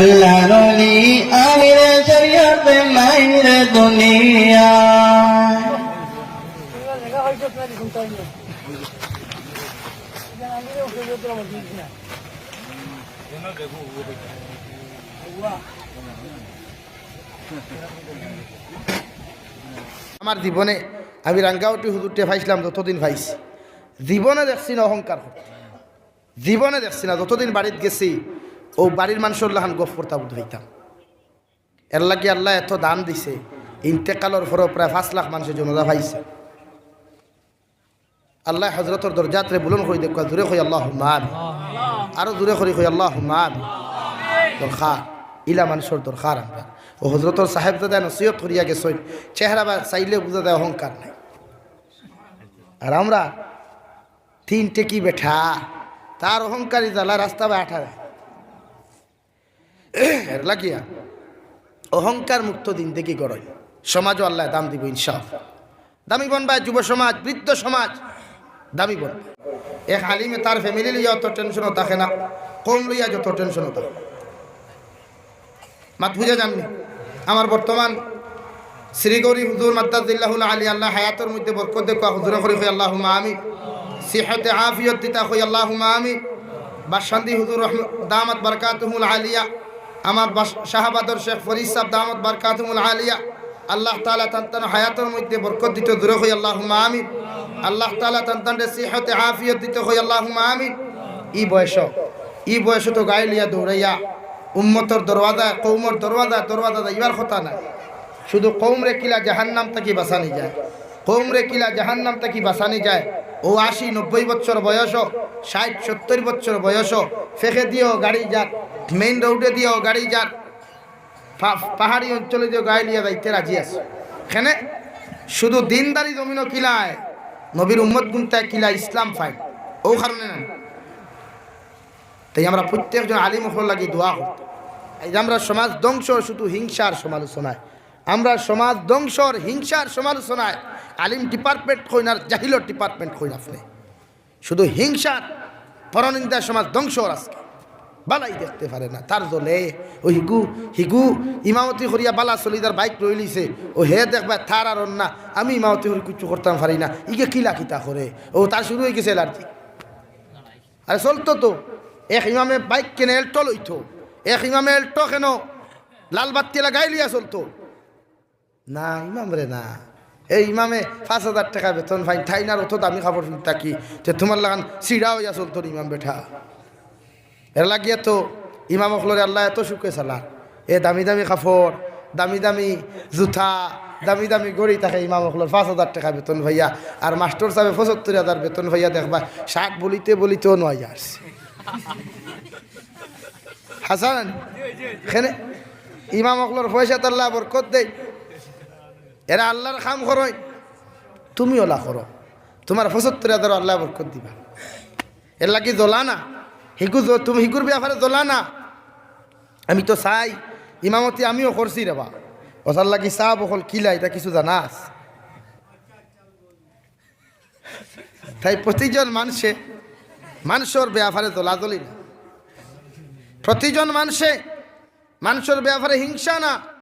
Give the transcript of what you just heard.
আল্লাহ রলি আমিরে শরিয়তে মাইরে দুনিয়া আমার জীবনে আমি রাঙ্গাউটি হুজুরটে ভাইছিলাম, যতদিন ভাইছি জীবনে দেখছি না অহংকার। জীবনে দেখছি না, যতদিন বাড়িতে গেছি ও বাড়ির মানুষের লাহান গফ করতাম হইতাম এর লাগি আল্লাহ এত দান দিছে ইন্তেকালর পরও প্রায় পাঁচ লাখ মানুষের জনতা ভাইছে আল্লাহ হজরতর দরজাত্রে বুলন করে দেখুয়া দূরে হই আল্লাহ। মান আরও দূরে করি হই আল্লাহ মান দরকার ইলা মানুষের দরকার আমরা। ও হজরতর সাহেব দাদা নসিহত করিয়া গেছেন চেহারা বা চাইলে বুঝা দেয় অহংকার নাই। আর আমরা তিনটে কি বেঠা তার অহংকারী জ্বালা রাস্তা বা আঠা দেয় এর লাগিয়া অহংকার মুক্ত দিন দেখি গড়ই। সমাজও আল্লাহ দাম দিব ইনসাফ দামি বনবায় যুব সমাজ, বৃদ্ধ সমাজ, দামি বন। এক আলিমে তার ফ্যামিলি লইয়া অত টেনশনও থাকে না। কম লইয়া যত টেনশনও থাকে। মাত বুঝে যাননি? আমার বর্তমান শ্রীগৌরী হুজুর মাদ্দাজিল্লাহুল আলী আল্লাহ হায়াতের মধ্যে বরকত দেখুয়া হুজুরে করি হই আল্লাহ আমি সিহতে আফিয়ত দিতা হই আল্লাহ আমি বাসান্দি হুজুর রহম- দামাত বরকাতুমুল আলিয়া আমার শাহাবাদর শেখ ফরিদ সাহ দামত বরকাতুমুল আলিয়া, আল্লাহ তালা তান্তান হায়াতের মধ্যে বরকত দিত দূরে হই আল্লাহ আমি আল্লাহ তালা তান্তানরে সিহতে আফিয়ত দিত হই আল্লাহ আমি ই বয়স ই বয়স তো গাইলিয়া দৌড়াইয়া, উম্মতর দরওয়াজা কৌমর দরওয়াজা দরওয়াজা ইবার কথা নাই। শুধু কৌমরে কিলা জাহান্নাম তাকি বাঁচানি যায়। কৌমরে কিলা জাহান্নাম তাকি বাঁচানি যায়। ও আশি নব্বই বছর বয়স, ষাট সত্তর বছর বয়স, ফেঁকে দিয়েও গাড়ি যাক মেইন রোডে দিয়েও গাড়ি পা- পাহাড়ি অঞ্চলে দিয়েও গাড়ি লিয়ে যাইতে রাজি আছে। এখানে শুধু দিনদারি জমিনও কিলায়, নবীর উম্মত গুনতায় কিলা ইসলাম ফাইল। ও কারণে না। তাই আমরা প্রত্যেকজন আলিম হল লাগি দোয়া করতে। এই যে আমরা সমাজ ধ্বংস, শুধু হিংসার সমালোচনায়। আমরা সমাজ ধ্বংসর হিংসার সমালোচনায় আলিম ডিপার্টমেন্ট কই না জাহিলর ডিপার্টমেন্ট কই না শুধু হিংসার পরনিন্দা সমাজ ধ্বংস আজকে। বালাই দেখতে পারে না। তার জলে, ও হিগু হিগু, ইমামতি করিয়া বালা চলিদার বাইক রই লিছে ও হে দেখবা থার আর না আমি ইমামতি করি কিছু করতাম পারি না। ইকে কিলা কিতা করে? ও, তার শুরু হয়ে গেছে এলার্জি। আরে চলতো তো এক ইমামে বাইক কেনে এল্টো লইতো এক ইমামে এল্টো কেন? লাল বাত্তি লাগাই লিয়া চলতো না, ইমাম রে না। এই ইমামে পাঁচ হাজার টাকা বেতন ফাইন ঠাইনার অত দামি খাবার থাকি। যে তোমার লাগান সিঁড়া হইয়া চলতো ইমাম বেঠা। এর লাগিয়ে তো ইমাম অখলরে আল্লাহ এত সুখে চালান এ দামি দামি কাপড়, দামি দামি জুতা, দামি দামি গড়ি থাকে ইমাম অখলর পাঁচ হাজার টাকা বেতন ভাইয়া। আর মাস্টার সাহেব পঁচাত্তর হাজার বেতন ভাইয়া, দেখবা ষাট বলিতে বলিতেও নয় আসছে হাসান, এখানে ইমাম অকলর পয়সা তাল্লাহ বরকত দেয়। এরা আল্লাহর খাম করই তুমি ওলা করো তোমার পঁচাত্তর হাজার আল্লাহ বরকত দিবা। এর লাগি জ্বলা না জ- তুমি হিকুর ব্যাপারে জ্বলা না। আমি তো চাই, ইমামতি আমিও করছি রেবা ওসার লাগি চা বকল কিলা এটা কিছু জানাস তাই প্রতিজন মানুষে মানুষের ব্যাপারে দোলাদলি না। প্রতিজন মানুষে মানুষের ব্যাপারে হিংসা না।